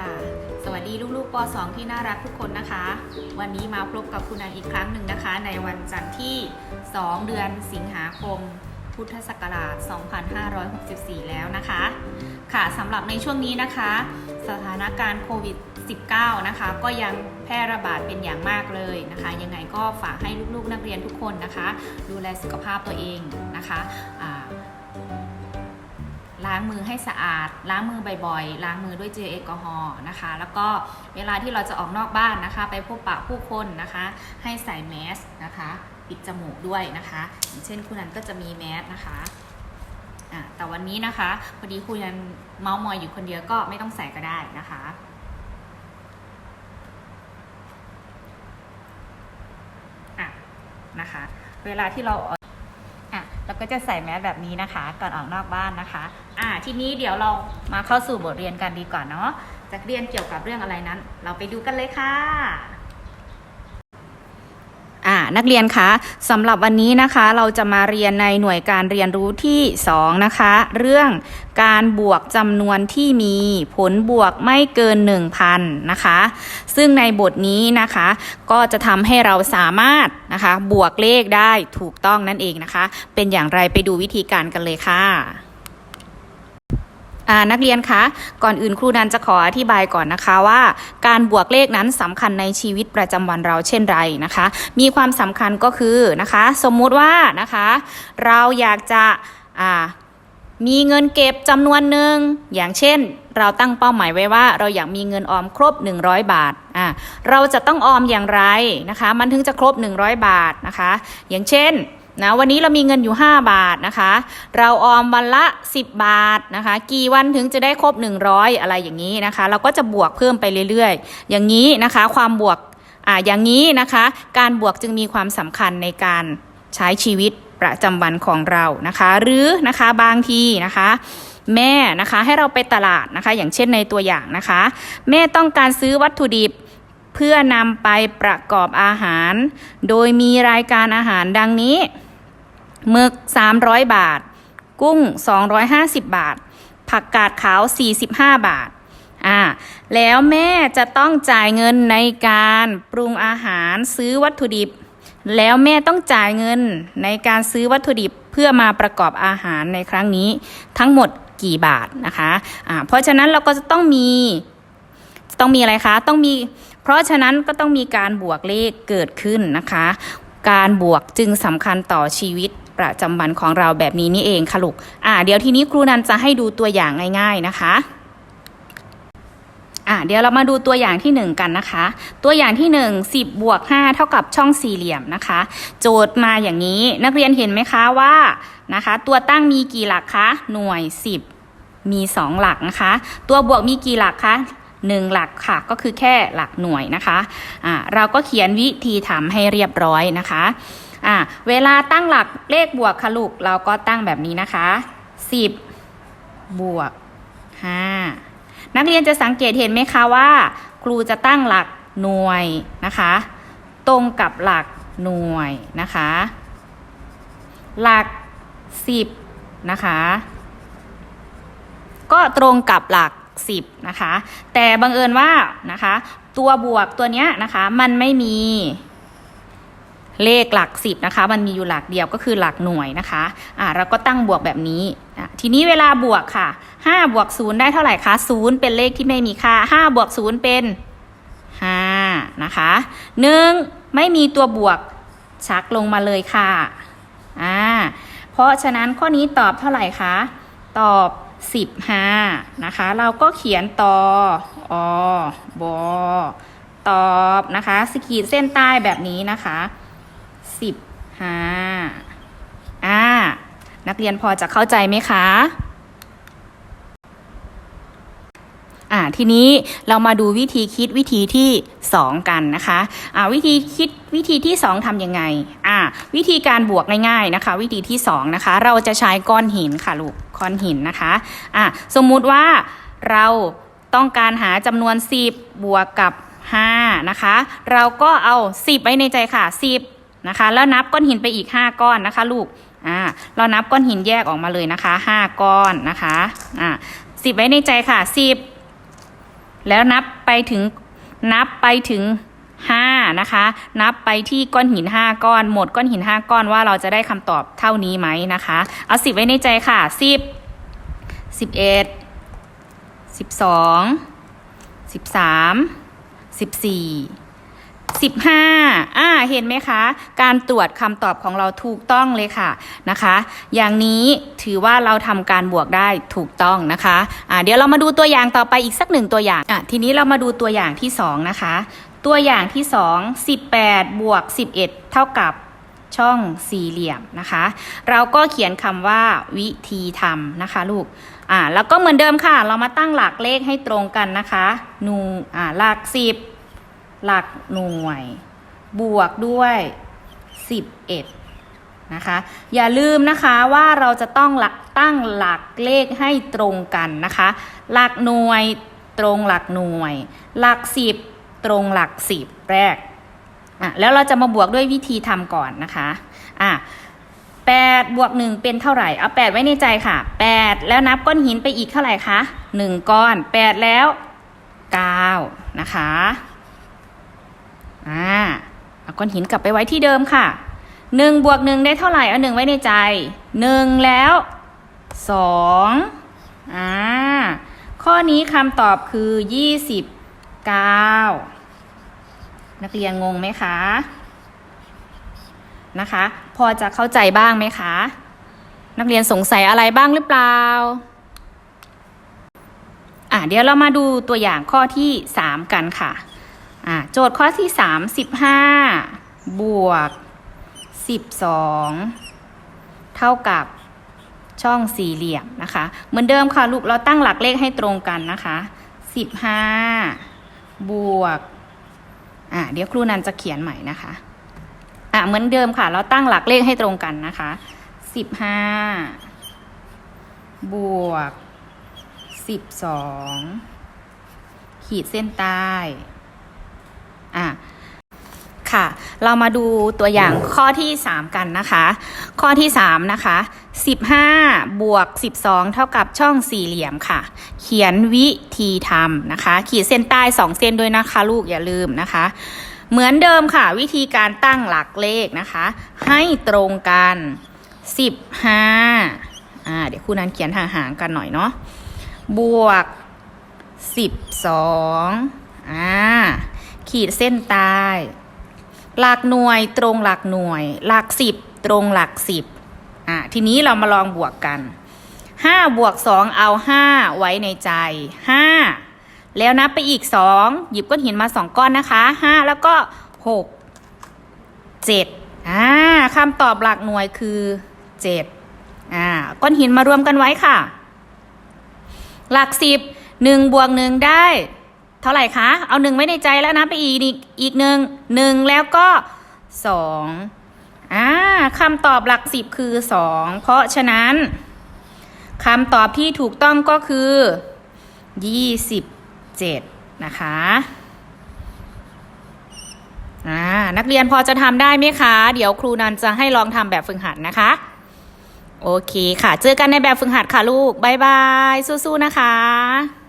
ค่ะ สวัสดีลูกๆป .2 ที่น่ารักทุกคนนะคะ วันนี้มาพบกับคุณนันอีกครั้งหนึ่งนะคะ ในวันจันทร์ที่ 2 เดือนสิงหาคม พุทธศักราช 2564 แล้วนะคะ ค่ะสำหรับในช่วงนี้นะคะ สถานการณ์โควิด -19 นะคะ ก็ยังแพร่ระบาดเป็นอย่างมากเลยนะคะ ยังไงก็ฝากให้ลูกๆนักเรียนทุกคนนะคะ ดูแลสุขภาพตัวเองนะคะาล้างมือให้สะอาด ล้างมือบ่อยๆ ล้างมือด้วยเจลแอลกอฮอล์นะคะ แล้วก็เวลาที่เราจะออกนอกบ้านนะคะ ไปพบปะผู้คนนะคะ ให้ใส่แมสนะคะ ปิดจมูกด้วยนะคะอย่างเช่นคุณนันก็จะมีแมสนะคะะแต่วันนี้นะคะพอดีคุณนันเมาส์มอยอยู่คนเดียวก็ไม่ต้องใส่ก็ได้นะคะนะคะ เวลาที่เรา แล้วก็จะใส่แมสแบบนี้นะคะ ก่อนออกนอกบ้านนะคะ อ่าทีนี้เดี๋ยวเรามาเข้าสู่บทเรียนกันดีกว่าเนาะจะเรียนเกี่ยวกับเรื่องอะไรนั้น เราไปดูกันเลยค่ะ นักเรียนคะสำหรับวันนี้นะคะเราจะมาเรียนในหน่วยการเรียนรู้ที่ 2 นะคะ เรื่องการบวกจำนวนที่มีผลบวกไม่เกิน 1,000นะคะ ซึ่งในบทนี้นะคะ ก็จะทำให้เราสามารถนะคะ บวกเลขได้ถูกต้องนั่นเองนะคะ เป็นอย่างไรไปดูวิธีการกันเลยค่ะอ่า นักเรียนคะก่อนอื่นครูนันจะขออธิบายก่อนนะคะว่า การบวกเลขนั้นสำคัญในชีวิตประจำวันเราเช่นไรนะคะ มีความสำคัญก็คือนะคะ สมมุติว่านะคะ เราอยากจะอ่ามีเงินเก็บจำนวนหนึ่งอย่างเช่น เราตั้งเป้าหมายไว้ว่า เราอยากมีเงินออมครบ 100 บาทอ่าเราจะต้องออมอย่างไรนะคะ มันถึงจะครบ 100 บาทนะคะ อย่างเช่น นะวันนี้เรามีเงินอยู่ 5 บาทนะคะ เราออมวันละ 10 บาทนะคะ กี่วันถึงจะได้ครบ 100 อะไรอย่างนี้นะคะ เราก็จะบวกเพิ่มไปเรื่อยๆ อย่างนี้นะคะ ความบวกอ่าอย่างนี้นะคะ การบวกจึงมีความสำคัญในการใช้ชีวิตประจำวันของเรานะคะ หรือนะคะบางทีนะคะแม่นะคะให้เราไปตลาดนะคะ อย่างเช่นในตัวอย่างนะคะ แม่ต้องการซื้อวัตถุดิบเพื่อนำไปประกอบอาหาร โดยมีรายการอาหารดังนี้ หมึก 300 บาท กุ้ง 250 บาท ผักกาดขาว 45 บาทอ่าแล้วแม่จะต้องจ่ายเงินในการปรุงอาหารซื้อวัตถุดิบ แล้วแม่ต้องจ่ายเงินในการซื้อวัตถุดิบเพื่อมาประกอบอาหารในครั้งนี้ทั้งหมดกี่บาทนะคะอ่าเพราะฉะนั้นเราก็จะต้องมีต้องมีอะไรคะต้องมี เพราะฉะนั้นก็ต้องมีการบวกเลขเกิดขึ้นนะคะ การบวกจึงสำคัญต่อชีวิต ประจำวันของเราแบบนี้นี่เองค่ะลูกอ่าเดี๋ยวทีนี้ครูนันจะให้ดูตัวอย่างง่าย ๆนะคะอ่าเดี๋ยวเรามาดูตัวอย่างที่หนึ่งกันนะคะ ตัวอย่างที่หนึ่งสิบบวกห้าเท่ากับช่องสี่เหลี่ยมนะคะ โจทย์มาอย่างนี้นักเรียนเห็นไหมคะว่านะคะ ตัวตั้งมีกี่หลักคะหน่วยสิบมีสองหลักนะคะ ตัวบวกมีกี่หลักคะหนึ่งหลักค่ะก็คือแค่หลักหน่วยนะคะอ่าเราก็เขียนวิธีทำให้เรียบร้อยนะคะ อ่าเวลาตั้งหลักเลขบวกค่ะลูกเราก็ตั้งแบบนี้นะคะสิบบวกห้านักเรียนจะสังเกตเห็นไหมคะว่า ครูจะตั้งหลักหน่วยนะคะ ตรงกับหลักหน่วยนะคะ หลักสิบนะคะ ก็ตรงกับหลักสิบนะคะ แต่บังเอิญว่านะคะ ตัวบวกตัวเนี้ยนะคะ มันไม่มี เลขหลักสิบนะคะ มันมีอยู่หลักเดียวก็คือหลักหน่วยนะคะอ่าเราก็ตั้งบวกแบบนี้ทีนี้เวลาบวกค่ะห้าบวกศูนย์ได้เท่าไหร่คะศูนย์เป็นเลขที่ไม่มีค่าห้าบวกศูนย์เป็นห้านะคะหนึ่งไม่มีตัวบวกชักลงมาเลยค่ะอ่าเพราะฉะนั้นข้อนี้ตอบเท่าไหร่คะตอบ 15นะคะ เราก็เขียนตออบอตอบนะคะสขีดเส้นใต้แบบนี้นะคะ 15อ่า นักเรียนพอจะเข้าใจไหมคะ อ่า ทีนี้เรามาดูวิธีคิดวิธีที่2กันนะคะ อ่า วิธีคิดวิธีที่2ทำยังไง อ่า วิธีการบวกง่ายๆนะคะ วิธีที่2นะคะ เราจะใช้ก้อนหินค่ะลูก ก้อนหินนะคะ อ่า สมมุติว่าเราต้องการหาจำนวน 10 บวกกับ5นะคะ เราก็เอา 10 ไว้ในใจค่ะ 10 นะคะ แล้วนับก้อนหินไปอีก 5 ก้อนนะคะ ลูกอ่าเรานับก้อนหินแยกออกมาเลยนะคะ 5 ก้อนนะคะอ่า10ไว้ในใจค่ะ10แล้วนับไปถึงนับไปถึงห้านะคะ นับไปที่ก้อนหินห้าก้อน หมดก้อนหินห้าก้อนว่าเราจะได้คำตอบเท่านี้ไหมนะคะ เอาสิบไว้ในใจค่ะสิบสิบเอ็ดสิบสองสิบสามสิบสี่ สิบห้าอ่าเห็นไหมคะ การตรวจคำตอบของเราถูกต้องเลยค่ะนะคะ อย่างนี้ถือว่าเราทำการบวกได้ถูกต้องนะคะอ่าเดี๋ยวเรามาดูตัวอย่างต่อไปอีกสักหนึ่งตัวอย่างอะทีนี้เรามาดูตัวอย่างที่สองนะคะ ตัวอย่างที่สอง18 บวก 11 เท่ากับช่องสี่เหลี่ยมนะคะ เราก็เขียนคำว่าวิธีทำนะคะลูกอ่าแล้วก็เหมือนเดิมค่ะ เรามาตั้งหลักเลขให้ตรงกันนะคะนูอ่าหลักสิบ หลักหน่วย บวกด้วย 11 นะคะ อย่าลืมนะคะว่าเราจะต้องหลักตั้งหลักเลขให้ตรงกันนะคะ หลักหน่วยตรงหลักหน่วย หลักสิบตรงหลักสิบแรกอะแล้วเราจะมาบวกด้วยวิธีทำก่อนนะคะอะแปดบวกหนึ่งเป็นเท่าไหร่ เอาแปดไว้ในใจค่ะแปดแล้วนับก้อนหินไปอีกเท่าไหร่คะหนึ่งก้อนแปดแล้วเก้านะคะ อ่าเอาก้อนหินกลับไปไว้ที่เดิมค่ะหนึ่งบวกหนึ่งได้เท่าไหร่ เอาหนึ่งไว้ในใจหนึ่งแล้วสองอ่าข้อนี้คำตอบคือยี่สิบเก้านักเรียนงงไหมคะนะคะ พอจะเข้าใจบ้างไหมคะ นักเรียนสงสัยอะไรบ้างหรือเปล่าอะเดี๋ยวเรามาดูตัวอย่างข้อที่3กันค่ะ อะโจทย์ข้อที่3 15บวก12เท่ากับช่องสี่เหลี่ยมนะคะ เหมือนเดิมค่ะลูกเราตั้งหลักเลขให้ตรงกันนะคะ15บวกอะเดี๋ยวครูนันจะเขียนใหม่นะคะอะเหมือนเดิมค่ะ เราตั้งหลักเลขให้ตรงกันนะคะสิบห้าบวกสิบสองขีดเส้นใต้ อะค่ะ เรามาดูตัวอย่างข้อที่สามกันนะคะ ข้อที่สามนะคะสิบห้าบวกสิบสองเท่ากับช่องสี่เหลี่ยมค่ะ เขียนวิธีทำนะคะ ขีดเส้นใต้สองเส้นด้วยนะคะลูกอย่าลืมนะคะ เหมือนเดิมค่ะ วิธีการตั้งหลักเลขนะคะ ให้ตรงกัน 15อ่าเดี๋ยวครูนันเขียนห่างๆกันหน่อยเนาะบวก 12อ่า ขีดเส้นใต้หลักหน่วยตรงหลักหน่วย หลักสิบตรงหลักสิบอ่าทีนี้เรามาลองบวกกัน5บวก2เอา5ไว้ในใจ5แล้วนับไปอีก2หยิบก้อนหินมา2ก้อนนะคะ5แล้วก็6 7อ่าคำตอบหลักหน่วยคือ7อ่าก้อนหินมารวมกันไว้ค่ะ หลัก10 1บวก1ได้ เท่าไหร่คะ เอา1ไว้ในใจแล้วนับไปอีกอีกอีกหนึ่งแล้วก็2อ่าคำตอบหลัก10คือ2เพราะฉะนั้นคำตอบที่ถูกต้องก็คือ27นะคะอ่านักเรียนพอจะทำได้ไหมคะ เดี๋ยวครูนันจะให้ลองทำแบบฝึกหัดนะคะ โอเคค่ะ เจอกันในแบบฝึกหัดค่ะลูก บ๊ายบาย สู้ๆนะคะ